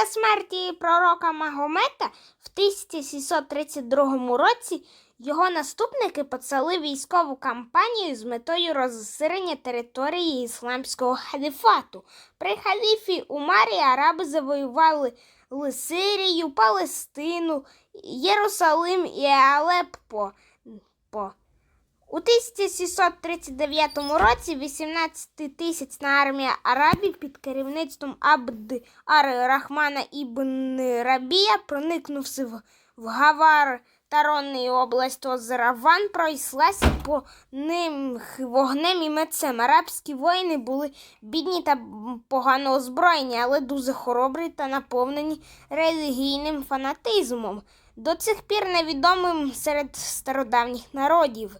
Після смерті пророка Магомета в 1732 році його наступники почали військову кампанію з метою розширення території ісламського халіфату. При халіфі Умарі араби завоювали Сирію, Палестину, Єрусалим і Алеппо. У 1739 році 18-тисячна армія арабів під керівництвом Абд ар-Рахмана ібн Рабія, проникнувши в, Гавар Таронний область озера Ван, пройшлася по ним вогнем і мечем. Арабські воїни були бідні та погано озброєні, але дуже хоробрі та наповнені релігійним фанатизмом, до цих пір невідомим серед стародавніх народів.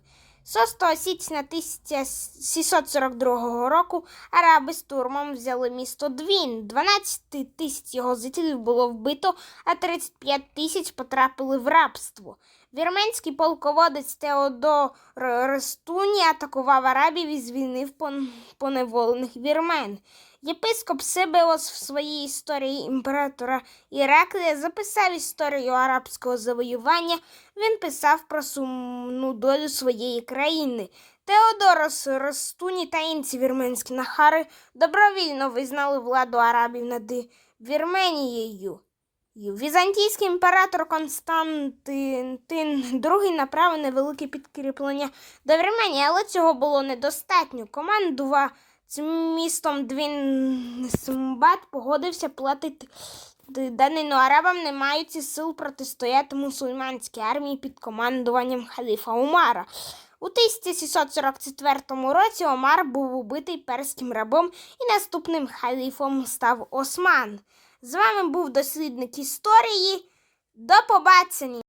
6 січня 1742 року араби з турмом взяли місто Двін. 12 тисяч його жителів було вбито, а 35 тисяч потрапили в рабство. Вірменський полководець Теодор Рестуні атакував арабів і звільнив пон- поневолених вірмен. Єпископ Сибеос в своїй історії імператора Іраклія записав історію арабського завоювання. Він писав про сумну долю своєї країни. Теодорос Ростуні та інші вірменські нахари добровільно визнали владу арабів над Вірменією. Візантійський імператор Константин II направив невелике підкріплення до Вірменії, але цього було недостатньо. Командував цим містом Двін Сумбат погодився платити данину арабам, не маючи сил протистояти мусульманській армії під командуванням халіфа Умара. У 1744 році Омар був убитий перським рабом і наступним халіфом став Осман. З вами був дослідник історії. До побачення!